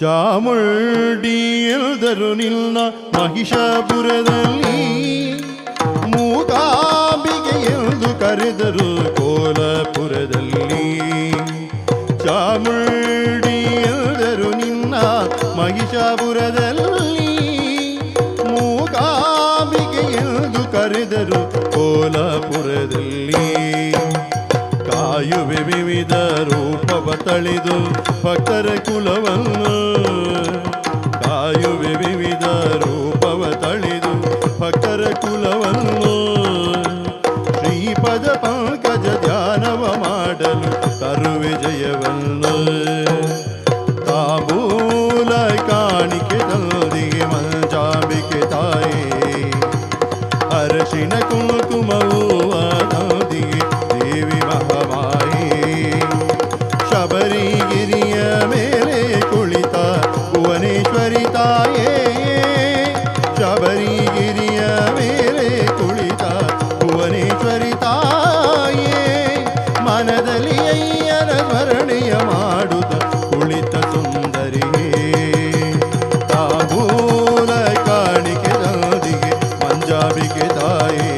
ಚಾಮುಂಡಿ ಎಲ್ದರು ನಿನ್ನ ಮಹಿಷಾಪುರದಲ್ಲಿ ಮೂಕಾಂಬಿಗೆ ಎಂದು ಕರೆದರು ಕೋಲಪುರದಲ್ಲಿ. ಚಾಮುಂಡಿ ಎಲ್ದರು ನಿನ್ನ ಮಹಿಷಾಪುರದಲ್ಲಿ ಮೂಕಾಂಬಿಗೆ ಎಂದು ಕರೆದರು ಕೋಲಪುರದಲ್ಲಿ. ಕಾಯುವೆ ವಿವಿಧ ರೂಪವ ತಳಿದು ಭಕ್ತರ ಕುಲವನ್ನು. ಕಾಯುವೆ ವಿವಿಧ ರೂಪವ ತಳಿದು ಭಕ್ತರ ಕುಲವನ್ನು. ಶ್ರೀಪದ ಪಂಕಜ ಧ್ಯಾನವ ಮಾಡಲು ತರುವೆ ಜಯವನ್ನು. ತಾಬೂಲ ಕಾಣಿಕೆ ತಂದಿಗೆ ಮಂಜಾಬಿಕೆ ತಾಯಿ. ಅರಶಿನ ಕುಂಕುಮವೂ ಭರಣಿಯ ಮಾಡುತ್ತ ಕುಳಿತ ಸುಂದರಿಗೆ ತಾಗೂಲ ಕಾಣಿಕೆ ನದಿಗೆ ಪಂಜಾಬಿಗೆ ತಾಯಿ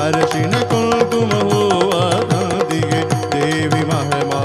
ಅರಶಿನ ಕುಂಕುಮ ಹೂವ ನದಿಗೆ ದೇವಿ ಮಹಮಾ